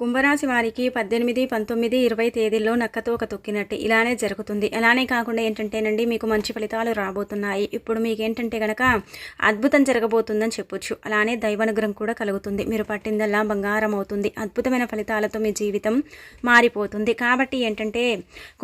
కుంభరాశి వారికి పద్దెనిమిది పంతొమ్మిది ఇరవై తేదీల్లో నక్కతో ఒక తొక్కినట్టు ఇలానే జరుగుతుంది. అలానే కాకుండా ఏంటంటేనండి మీకు మంచి ఫలితాలు రాబోతున్నాయి. ఇప్పుడు మీకు ఏంటంటే గనక అద్భుతం జరగబోతుందని చెప్పొచ్చు. అలానే దైవానుగ్రహం కూడా కలుగుతుంది. మీరు పట్టిందల్లా బంగారం అవుతుంది. అద్భుతమైన ఫలితాలతో మీ జీవితం మారిపోతుంది. కాబట్టి ఏంటంటే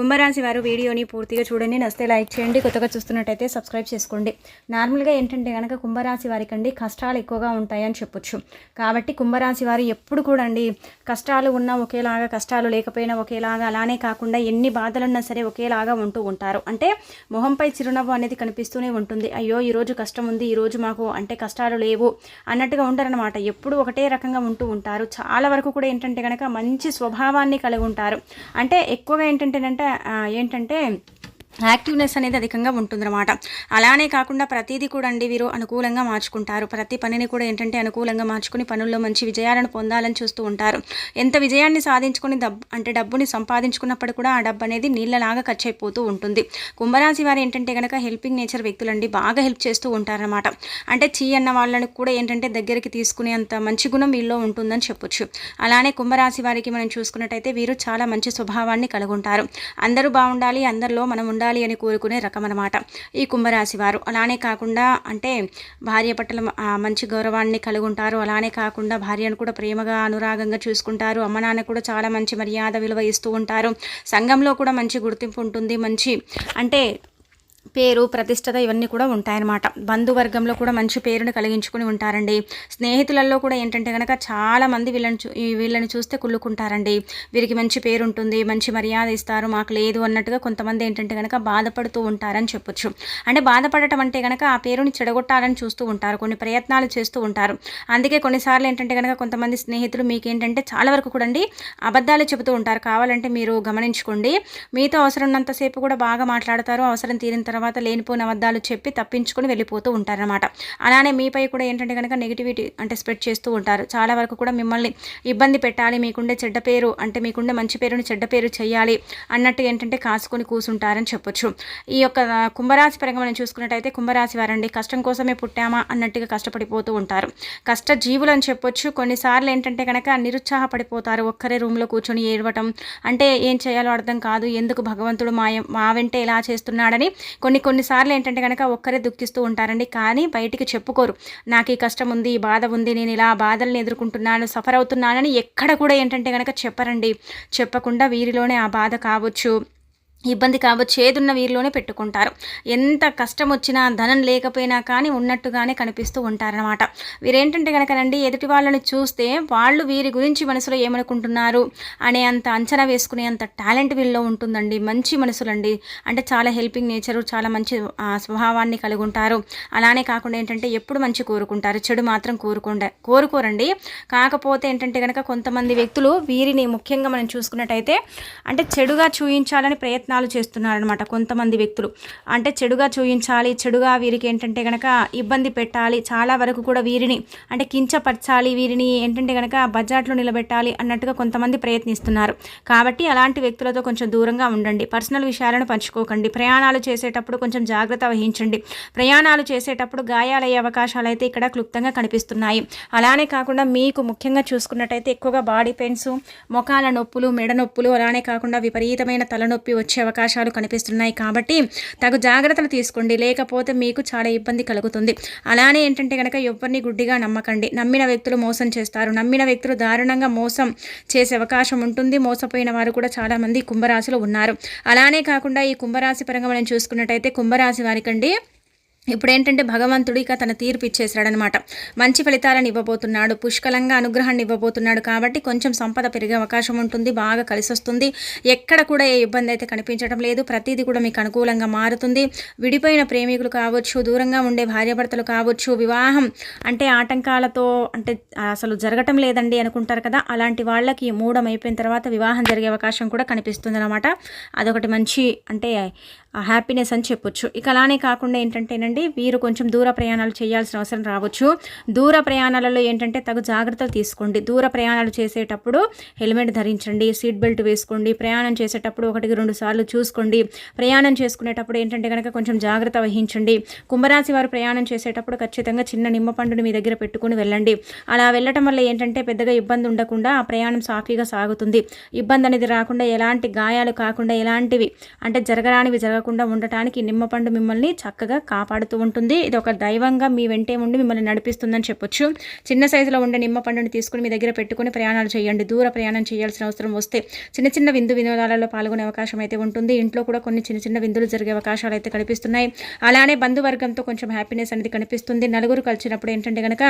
కుంభరాశి వారు వీడియోని పూర్తిగా చూడండి. నస్తే లైక్ చేయండి. కొత్తగా చూస్తున్నట్టయితే సబ్స్క్రైబ్ చేసుకోండి. నార్మల్గా ఏంటంటే కనుక కుంభరాశి వారికి అండి కష్టాలు ఎక్కువగా ఉంటాయని చెప్పొచ్చు. కాబట్టి కుంభరాశి వారు ఎప్పుడు కూడా అండి కష్ట కష్టాలు ఉన్నా ఒకేలాగా కష్టాలు లేకపోయినా ఒకేలాగా అలానే కాకుండా ఎన్ని బాధలున్నా సరే ఒకేలాగా ఉంటూ ఉంటారు. అంటే మొహంపై చిరునవ్వు అనేది కనిపిస్తూనే ఉంటుంది. అయ్యో ఈరోజు కష్టం ఉంది ఈరోజు మాకు అంటే కష్టాలు లేవు అన్నట్టుగా ఉంటారనమాట ఎప్పుడు ఒకటే రకంగా ఉంటూ ఉంటారు. చాలా వరకు కూడా ఏంటంటే కనుక మంచి స్వభావాన్ని కలిగి ఉంటారు. అంటే ఎక్కువగా ఏంటంటేనంటే ఏంటంటే యాక్టివ్నెస్ అనేది అధికంగా ఉంటుందన్నమాట. అలానే కాకుండా ప్రతిదీ కూడా అండి వీరు అనుకూలంగా మార్చుకుంటారు. ప్రతి పనిని కూడా ఏంటంటే అనుకూలంగా మార్చుకుని పనుల్లో మంచి విజయాలను పొందాలని చూస్తూ ఉంటారు. ఎంత విజయాన్ని సాధించుకుని డబ్బు అంటే డబ్బుని సంపాదించుకున్నప్పుడు కూడా ఆ డబ్బు అనేది నీళ్ళలాగా ఖర్చు అయిపోతూ ఉంటుంది. కుంభరాశి వారు ఏంటంటే కనుక హెల్పింగ్ నేచర్ వ్యక్తులండి. బాగా హెల్ప్ చేస్తూ ఉంటారనమాట అంటే చీ అన్న వాళ్ళని కూడా ఏంటంటే దగ్గరికి తీసుకునే అంత మంచి గుణం వీళ్ళలో ఉంటుందని చెప్పొచ్చు. అలానే కుంభరాశి వారికి మనం చూసుకున్నట్టయితే వీరు చాలా మంచి స్వభావాన్ని కలుగుంటారు. అందరూ బాగుండాలి అందరిలో మనం ఉండాలి అని కోరుకునే రకం ఈ కుంభరాశి వారు అలానే కాకుండా అంటే భార్య పట్ల మంచి గౌరవాన్ని కలిగి ఉంటారు అలానే కాకుండా భార్యను కూడా ప్రేమగా అనురాగంగా చూసుకుంటారు. అమ్మ నాన్న కూడా చాలా మంచి మర్యాద విలువ ఇస్తూ ఉంటారు. సంఘంలో కూడా మంచి గుర్తింపు ఉంటుంది. మంచి అంటే పేరు ప్రతిష్టత ఇవన్నీ కూడా ఉంటాయన్నమాట. బంధువర్గంలో కూడా మంచి పేరుని కలిగించుకుని ఉంటారండి. స్నేహితులలో కూడా ఏంటంటే కనుక చాలామంది వీళ్ళని చూ వీళ్ళని చూస్తే కుళ్ళుకుంటారండి. వీరికి మంచి పేరు ఉంటుంది మంచి మర్యాద ఇస్తారు మాకు లేదు అన్నట్టుగా కొంతమంది ఏంటంటే కనుక బాధపడుతూ ఉంటారని చెప్పొచ్చు. అంటే బాధపడటం అంటే కనుక ఆ పేరుని చెడగొట్టాలని చూస్తూ ఉంటారు కొన్ని ప్రయత్నాలు చేస్తూ ఉంటారు. అందుకే కొన్నిసార్లు ఏంటంటే కనుక కొంతమంది స్నేహితులు మీకు ఏంటంటే చాలా వరకు కూడా అండి అబద్ధాలు చెబుతూ ఉంటారు. కావాలంటే మీరు గమనించుకోండి. మీతో అవసరం ఉన్నంతసేపు కూడా బాగా మాట్లాడతారు అవసరం తీరిన తర్వాత తర్వాత లేనిపోని అబద్ధాలు చెప్పి తప్పించుకొని వెళ్ళిపోతూ ఉంటారనమాట అలానే మీపై కూడా ఏంటంటే కనుక నెగిటివిటీ అంటే స్ప్రెడ్ చేస్తూ ఉంటారు. చాలా వరకు కూడా మిమ్మల్ని ఇబ్బంది పెట్టాలి మీకుండే చెడ్డ పేరు అంటే మీకుండే మంచి పేరుని చెడ్డ పేరు చేయాలి అన్నట్టు ఏంటంటే కాసుకొని కూసుంటారని చెప్పొచ్చు. ఈ యొక్క కుంభరాశి పరంగా మనం చూసుకున్నట్టయితే కుంభరాశి వారండి కష్టం కోసమే పుట్టామా అన్నట్టుగా కష్టపడిపోతూ ఉంటారు. కష్ట జీవులు అని చెప్పొచ్చు. కొన్నిసార్లు ఏంటంటే కనుక నిరుత్సాహపడిపోతారు. ఒక్కరే రూమ్లో కూర్చొని ఏడవటం అంటే ఏం చేయాలో అర్థం కాదు. ఎందుకు భగవంతుడు మా మా వెంటే ఇలా చేస్తున్నాడని కొన్ని కొన్నిసార్లు ఏంటంటే కనుక ఒక్కరే దుఃఖిస్తూ ఉంటారండి కానీ బయటికి చెప్పుకోరు. నాకు ఈ కష్టం ఉంది ఈ బాధ ఉంది నేను ఇలా బాధల్ని ఎదుర్కొంటున్నాను సఫర్ అవుతున్నానని ఎక్కడ కూడా ఏంటంటే కనుక చెప్పరండి. చెప్పకుండా వీరిలోనే ఆ బాధ కావచ్చు. ఇబ్బంది కావచ్చు ఏదున్న వీరిలోనే పెట్టుకుంటారు. ఎంత కష్టం వచ్చినా ధనం లేకపోయినా కానీ ఉన్నట్టుగానే కనిపిస్తూ ఉంటారనమాట వీరేంటంటే కనుకనండి ఎదుటి వాళ్ళని చూస్తే వాళ్ళు వీరి గురించి మనసులో ఏమనుకుంటున్నారు అనే అంత అంచనా వేసుకునే అంత టాలెంట్ వీళ్ళలో ఉంటుందండి. మంచి మనసులండి. అంటే చాలా హెల్పింగ్ నేచరు చాలా మంచి స్వభావాన్ని కలిగి ఉంటారు అలానే కాకుండా ఏంటంటే ఎప్పుడు మంచి కోరుకుంటారు. చెడు మాత్రం కోరుకుండ కోరుకోరండి. కాకపోతే ఏంటంటే కనుక కొంతమంది వ్యక్తులు వీరిని ముఖ్యంగా మనం చూసుకున్నట్టయితే అంటే చెడుగా చూయించాలని ప్రయత్నాలు చేస్తున్నారనమాట కొంతమంది వ్యక్తులు. అంటే చెడుగా చూయించాలి చెడుగా వీరికి ఏంటంటే కనుక ఇబ్బంది పెట్టాలి చాలా వరకు కూడా వీరిని అంటే కించపరచాలి వీరిని ఏంటంటే కనుక బడ్జెట్లో నిలబెట్టాలి అన్నట్టుగా కొంతమంది ప్రయత్నిస్తున్నారు. కాబట్టి అలాంటి వ్యక్తులతో కొంచెం దూరంగా ఉండండి. పర్సనల్ విషయాలను పంచుకోకండి. ప్రయాణాలు చేసేటప్పుడు కొంచెం జాగ్రత్త వహించండి. ప్రయాణాలు చేసేటప్పుడు గాయాలయ్యే అవకాశాలు అయితే ఇక్కడ క్లుప్తంగా కనిపిస్తున్నాయి. అలానే కాకుండా మీకు ముఖ్యంగా చూసుకున్నట్టయితే ఎక్కువగా బాడీ పెయిన్స్ మొఖాల నొప్పులు మెడ నొప్పులు అలానే కాకుండా విపరీతమైన తలనొప్పి వచ్చి అవకాశాలు కనిపిస్తున్నాయి కాబట్టి తగు జాగ్రత్తలు తీసుకోండి. లేకపోతే మీకు చాలా ఇబ్బంది కలుగుతుంది. అలానే ఏంటంటే కనుక ఎవరిని గుడ్డిగా నమ్మకండి. నమ్మిన వ్యక్తులు మోసం చేస్తారు. నమ్మిన వ్యక్తులు దారుణంగా మోసం చేసే అవకాశం ఉంటుంది. మోసపోయిన వారు కూడా చాలామంది కుంభరాశిలో ఉన్నారు. అలానే కాకుండా ఈ కుంభరాశి పరంగా మనం చూసుకున్నట్టయితే కుంభరాశి వారికండి ఇప్పుడు ఏంటంటే భగవంతుడు ఇక తన తీర్పు ఇచ్చేసాడనమాట మంచి ఫలితాలను ఇవ్వబోతున్నాడు పుష్కలంగా అనుగ్రహాన్ని ఇవ్వబోతున్నాడు కాబట్టి కొంచెం సంపద పెరిగే అవకాశం ఉంటుంది బాగా కలిసి వస్తుంది ఎక్కడ కూడా ఏ ఇబ్బంది అయితే కనిపించడం లేదు. ప్రతిదీ కూడా మీకు అనుకూలంగా మారుతుంది. విడిపోయిన ప్రేమికులు కావచ్చు దూరంగా ఉండే భార్యాభర్తలు కావచ్చు వివాహం అంటే ఆటంకాలతో అంటే అసలు జరగటం లేదండి అనుకుంటారు కదా. అలాంటి వాళ్ళకి మూడం అయిపోయిన తర్వాత వివాహం జరిగే అవకాశం కూడా కనిపిస్తుంది అనమాట అదొకటి మంచి అంటే హ్యాపీనెస్ అని చెప్పొచ్చు. ఇక అలానే కాకుండా ఏంటంటేనండి అండి వీరు కొంచెం దూర ప్రయాణాలు చేయాల్సిన అవసరం రావచ్చు. దూర ప్రయాణాలలో ఏంటంటే తగు జాగ్రత్తలు తీసుకోండి. దూర ప్రయాణాలు చేసేటప్పుడు హెల్మెట్ ధరించండి సీట్ బెల్ట్ వేసుకోండి ప్రయాణం చేసేటప్పుడు ఒకటికి రెండు సార్లు చూసుకోండి. ప్రయాణం చేసుకునేటప్పుడు ఏంటంటే కనుక కొంచెం జాగ్రత్త వహించండి. కుంభరాశి వారు ప్రయాణం చేసేటప్పుడు ఖచ్చితంగా చిన్న నిమ్మ పండుని మీ దగ్గర పెట్టుకుని వెళ్ళండి. అలా వెళ్ళటం వల్ల ఏంటంటే పెద్దగా ఇబ్బంది ఉండకుండా ఆ ప్రయాణం సాఫీగా సాగుతుంది. ఇబ్బంది అనేది రాకుండా ఎలాంటి గాయాలు కాకుండా ఎలాంటివి అంటే జరగరానివి జరగకుండా ఉండటానికి నిమ్మపండు మిమ్మల్ని చక్కగా కాపాడుతూ ఉంటుంది. ఇది ఒక దైవంగా మీ వెంటే ఉండి మిమ్మల్ని నడిపిస్తుందని చెప్పొచ్చు. చిన్న సైజులో ఉండే నిమ్మ పండుని తీసుకుని మీ దగ్గర పెట్టుకుని ప్రయాణాలు చేయండి. దూర ప్రయాణం చేయాల్సిన అవసరం వస్తే చిన్న చిన్న విందు వినోదాలలో పాల్గొనే అవకాశం అయితే ఉంటుంది. ఇంట్లో కూడా కొన్ని చిన్న చిన్న విందులు జరిగే అవకాశాలు అయితే కనిపిస్తున్నాయి. అలానే బంధువర్గంతో కొంచెం హ్యాపీనెస్ అనేది కనిపిస్తుంది. నలుగురు కలిసినప్పుడు ఏంటంటే కనుక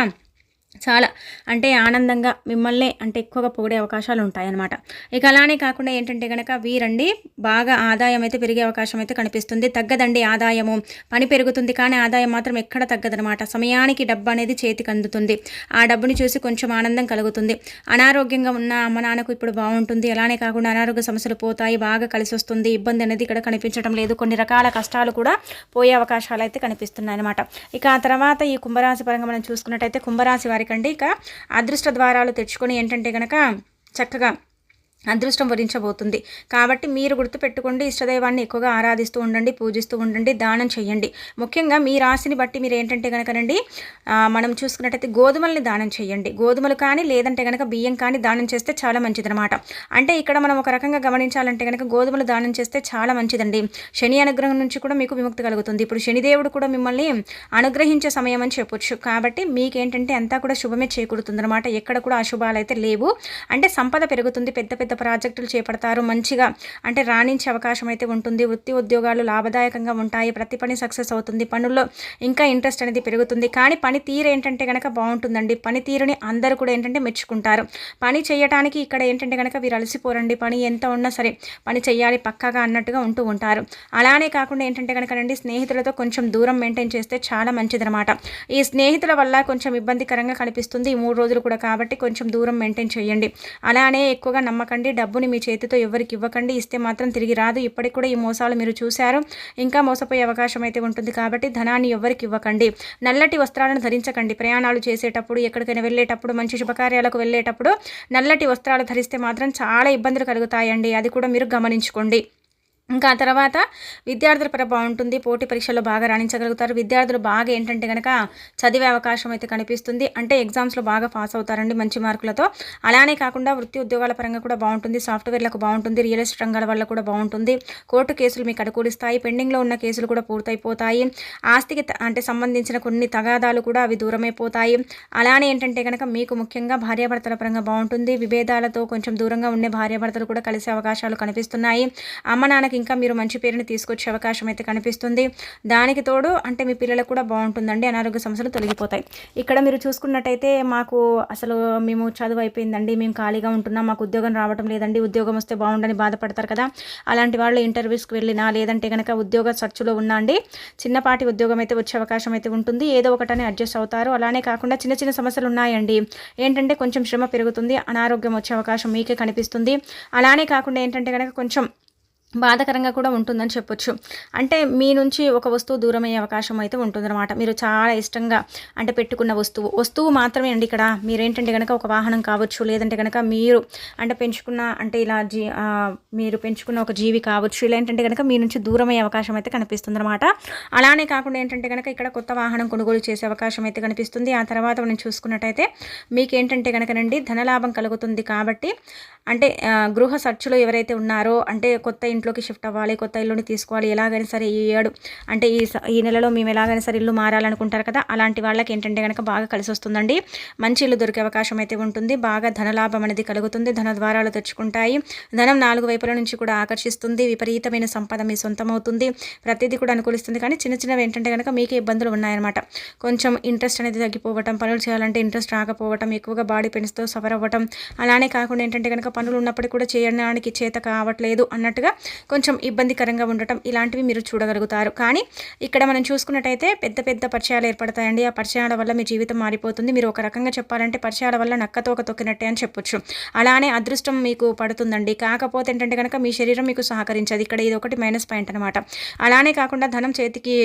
చాలా. అంటే ఆనందంగా మిమ్మల్ని అంటే ఎక్కువగా పొగిడే అవకాశాలు ఉంటాయన్నమాట. ఇక అలానే కాకుండా ఏంటంటే కనుక వీరండి బాగా ఆదాయం అయితే పెరిగే అవకాశం అయితే కనిపిస్తుంది. తగ్గదండి ఆదాయము. పని పెరుగుతుంది కానీ ఆదాయం మాత్రం ఎక్కడ తగ్గదనమాట సమయానికి డబ్బు అనేది చేతికి అందుతుంది. ఆ డబ్బుని చూసి కొంచెం ఆనందం కలుగుతుంది. అనారోగ్యంగా ఉన్న అమ్మ నాన్నకు ఇప్పుడు బాగుంటుంది. అలానే కాకుండా అనారోగ్య సమస్యలు పోతాయి. బాగా కలిసి వస్తుంది. ఇబ్బంది అనేది ఇక్కడ కనిపించడం లేదు. కొన్ని రకాల కష్టాలు కూడా పోయే అవకాశాలు అయితే కనిపిస్తున్నాయి అనమాట ఇక ఆ తర్వాత ఈ కుంభరాశి పరంగా మనం చూసుకున్నట్టయితే కుంభరాశి వారికి వారికండి ఇక అదృష్ట ద్వారాలు తెచ్చుకొని ఏంటంటే కనుక చక్కగా అదృష్టం వరించబోతుంది. కాబట్టి మీరు గుర్తుపెట్టుకోండి ఇష్టదైవాన్ని ఎక్కువగా ఆరాధిస్తూ ఉండండి పూజిస్తూ ఉండండి దానం చేయండి. ముఖ్యంగా మీ రాశిని బట్టి మీరు ఏంటంటే కనుకనండి మనం చూసుకున్నట్టయితే గోధుమల్ని దానం చేయండి. గోధుమలు కానీ లేదంటే కనుక బియ్యం కానీ దానం చేస్తే చాలా మంచిదనమాట అంటే ఇక్కడ మనం ఒక రకంగా గమనించాలంటే కనుక గోధుమలు దానం చేస్తే చాలా మంచిదండి. శని అనుగ్రహం నుంచి కూడా మీకు విముక్తి కలుగుతుంది. ఇప్పుడు శనిదేవుడు కూడా మిమ్మల్ని అనుగ్రహించే సమయం అని చెప్పొచ్చు. కాబట్టి మీకేంటంటే అంతా కూడా శుభమే చేకూరుతుంది అనమాట ఎక్కడ కూడా అశుభాలు అయితే లేవు. అంటే సంపద పెరుగుతుంది పెద్ద పెద్ద ప్రాజెక్టులు చేపడతారు. మంచిగా అంటే రాణించే అవకాశం అయితే ఉంటుంది. వృత్తి ఉద్యోగాలు లాభదాయకంగా ఉంటాయి. ప్రతి పని సక్సెస్ అవుతుంది. పనుల్లో ఇంకా ఇంట్రెస్ట్ అనేది పెరుగుతుంది. కానీ పని తీరు ఏంటంటే కనుక బాగుంటుందండి. పని తీరుని అందరూ కూడా ఏంటంటే మెచ్చుకుంటారు. పని చేయడానికి ఇక్కడ ఏంటంటే కనుక వీరు అలసిపోరండి. పని ఎంత ఉన్నా సరే పని చేయాలి పక్కాగా అన్నట్టుగా ఉంటూ ఉంటారు. అలానే కాకుండా ఏంటంటే కనుకనండి స్నేహితులతో కొంచెం దూరం మెయింటైన్ చేస్తే చాలా మంచిదనమాట ఈ స్నేహితుల వల్ల కొంచెం ఇబ్బందికరంగా కనిపిస్తుంది. ఈ మూడు రోజులు కూడా కాబట్టి కొంచెం దూరం మెయింటైన్ చేయండి. అలానే ఎక్కువగా నమ్మకం ఇవ్వకండి డబ్బుని మీ చేతితో ఎవరికి ఇవ్వకండి. ఇస్తే మాత్రం తిరిగి రాదు. ఇప్పటికి కూడా ఈ మోసాలు మీరు చూశారు. ఇంకా మోసపోయే అవకాశం అయితే ఉంటుంది కాబట్టి ధనాన్ని ఎవరికి ఇవ్వకండి. నల్లటి వస్త్రాలను ధరించకండి. ప్రయాణాలు చేసేటప్పుడు ఎక్కడికైనా వెళ్ళేటప్పుడు మంచి శుభకార్యాలకు వెళ్ళేటప్పుడు నల్లటి వస్త్రాలు ధరిస్తే మాత్రం చాలా ఇబ్బందులు కలుగుతాయండి. అది కూడా మీరు గమనించుకోండి. ఇంకా ఆ తర్వాత విద్యార్థుల పర బాగుంటుంది. పోటీ పరీక్షల్లో బాగా రాణించగలుగుతారు. విద్యార్థులు బాగా ఏంటంటే కనుక చదివే అవకాశం అయితే కనిపిస్తుంది. అంటే ఎగ్జామ్స్లో బాగా పాస్ అవుతారండి మంచి మార్కులతో. అలానే కాకుండా వృత్తి ఉద్యోగాల పరంగా కూడా బాగుంటుంది. సాఫ్ట్వేర్లకు బాగుంటుంది. రియల్ ఎస్టేట్ రంగాల వల్ల కూడా బాగుంటుంది. కోర్టు కేసులు మీకు అనుకూలిస్తాయి పెండింగ్లో ఉన్న కేసులు కూడా పూర్తయిపోతాయి. ఆస్తికి అంటే సంబంధించిన కొన్ని తగాదాలు కూడా అవి దూరమైపోతాయి అలానే ఏంటంటే కనుక మీకు ముఖ్యంగా భార్యాభర్తల పరంగా బాగుంటుంది. విభేదాలతో కొంచెం దూరంగా ఉండే భార్యాభర్తలు కూడా కలిసే అవకాశాలు కనిపిస్తున్నాయి. అమ్మ నాన్నకి ఇంకా మీరు మంచి పేరుని తీసుకొచ్చే అవకాశం అయితే కనిపిస్తుంది. దానికి తోడు అంటే మీ పిల్లలకు కూడా బాగుంటుందండి. అనారోగ్య సమస్యలు తొలగిపోతాయి. ఇక్కడ మీరు చూసుకున్నట్టయితే మాకు అసలు మేము చదువు అయిపోయిందండి. మేము ఖాళీగా ఉంటున్నాం. మాకు ఉద్యోగం రావడం లేదండి. ఉద్యోగం వస్తే బాగుండని బాధపడతారు కదా. అలాంటి వాళ్ళు ఇంటర్వ్యూస్కి వెళ్ళినా లేదంటే కనుక ఉద్యోగ సర్చ్లో అండి చిన్నపాటి ఉద్యోగం అయితే వచ్చే అవకాశం అయితే ఉంటుంది. ఏదో ఒకటని అడ్జస్ట్ అవుతారు. అలానే కాకుండా చిన్న చిన్న సమస్యలు ఉన్నాయండి. ఏంటంటే కొంచెం శ్రమ పెరుగుతుంది. అనారోగ్యం వచ్చే అవకాశం మీకే కనిపిస్తుంది. అలానే కాకుండా ఏంటంటే కనుక కొంచెం బాధకరంగా కూడా ఉంటుందని చెప్పొచ్చు. అంటే మీ నుంచి ఒక వస్తువు దూరమయ్యే అవకాశం అయితే ఉంటుందన్నమాట. మీరు చాలా ఇష్టంగా అంటే పెట్టుకున్న వస్తువు. వస్తువు మాత్రమే అండి ఇక్కడ. మీరేంటంటే కనుక ఒక వాహనం కావచ్చు లేదంటే కనుక మీరు అంటే పెంచుకున్న అంటే ఇలా జీ మీరు పెంచుకున్న ఒక జీవి కావచ్చు ఇలా ఏంటంటే కనుక మీ నుంచి దూరమయ్యే అవకాశం అయితే కనిపిస్తుంది అనమాట అలానే కాకుండా ఏంటంటే కనుక ఇక్కడ కొత్త వాహనం కొనుగోలు చేసే అవకాశం అయితే కనిపిస్తుంది. ఆ తర్వాత మనం చూసుకున్నట్టయితే మీకు ఏంటంటే కనుకనండి ధనలాభం కలుగుతుంది కాబట్టి అంటే గృహ సర్చులు ఎవరైతే ఉన్నారో అంటే కొత్త ఇంట్లోకి షిఫ్ట్ అవ్వాలి కొత్త ఇల్లుని తీసుకోవాలి ఎలాగైనా సరే ఈ ఏడు అంటే ఈ ఈ నెలలో మేము ఎలాగైనా సరే ఇల్లు మారాలనుకుంటారు కదా అలాంటి వాళ్ళకి ఏంటంటే కనుక బాగా కలిసి వస్తుందండి. మంచి ఇల్లు దొరికే అవకాశం అయితే ఉంటుంది. బాగా ధనలాభం అనేది కలుగుతుంది. ధన ద్వారాలు తెచ్చుకుంటాయి. ధనం నాలుగు వైపుల నుంచి కూడా ఆకర్షిస్తుంది. విపరీతమైన సంపద మీ సొంతమవుతుంది. ప్రతిదీ కూడా అనుకూలిస్తుంది. కానీ చిన్న చిన్నవి ఏంటంటే కనుక మీకే ఇబ్బందులు ఉన్నాయన్నమాట. కొంచెం ఇంట్రెస్ట్ అనేది తగ్గిపోవటం పనులు చేయాలంటే ఇంట్రెస్ట్ రాకపోవటం ఎక్కువగా బాడీ పెయిన్స్తో సఫర్ అవ్వటం అలానే కాకుండా ఏంటంటే కనుక పనులు ఉన్నప్పటికీ కూడా చేయడానికి చేత కావట్లేదు అన్నట్టుగా కొంచెం ఇబ్బందికరంగా ఉండటం ఇలాంటివి మీరు చూడగలుగుతారు. కానీ ఇక్కడ మనం చూసుకున్నట్టయితే పెద్ద పెద్ద పరిచయాలు ఏర్పడతాయండి. ఆ పరిచయాల వల్ల మీ జీవితం మారిపోతుంది. మీరు ఒక రకంగా చెప్పాలంటే పరిచయాల వల్ల నక్కతో ఒక తొక్కినట్టే అని చెప్పొచ్చు. అలానే అదృష్టం మీకు పడుతుందండి. కాకపోతే ఏంటంటే కనుక మీ శరీరం మీకు సహకరించదు. ఇక్కడ ఇది ఒకటి మైనస్ పాయింట్ అనమాట అలానే కాకుండా ధనం చేతికి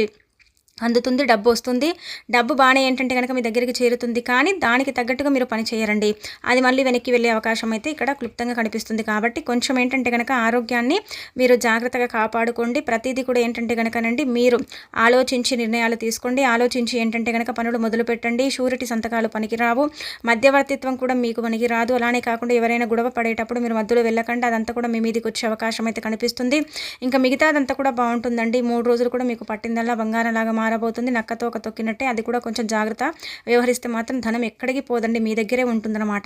అందుతుంది డబ్బు వస్తుంది. డబ్బు బాగానే ఏంటంటే కనుక మీ దగ్గరికి చేరుతుంది. కానీ దానికి తగ్గట్టుగా మీరు పని చేయరండి. అది మళ్ళీ వెనక్కి వెళ్ళే అవకాశం అయితే ఇక్కడ క్లుప్తంగా కనిపిస్తుంది. కాబట్టి కొంచెం ఏంటంటే కనుక ఆరోగ్యాన్ని మీరు జాగ్రత్తగా కాపాడుకోండి. ప్రతిదీ కూడా ఏంటంటే కనుకనండి మీరు ఆలోచించి నిర్ణయాలు తీసుకోండి. ఆలోచించి ఏంటంటే కనుక పనులు మొదలు పెట్టండి. షూరిటీ సంతకాలు పనికిరావు. మధ్యవర్తిత్వం కూడా మీకు పనికి రాదు అలానే కాకుండా ఎవరైనా గొడవ పడేటప్పుడు మీరు మధ్యలో వెళ్ళకండి. అదంతా కూడా మీ మీదకి వచ్చే అవకాశం అయితే కనిపిస్తుంది. ఇంకా మిగతాదంతా కూడా బాగుంటుందండి. మూడు రోజులు కూడా మీకు పట్టిందల్లా బంగారం లాగా మారబోతుంది నక్కతో ఒక తొక్కినట్టే అది కూడా కొంచెం జాగ్రత్త. వ్యవహరిస్తే మాత్రం ధనం ఎక్కడికి పోదండి మీ దగ్గరే ఉంటుందన్నమాట.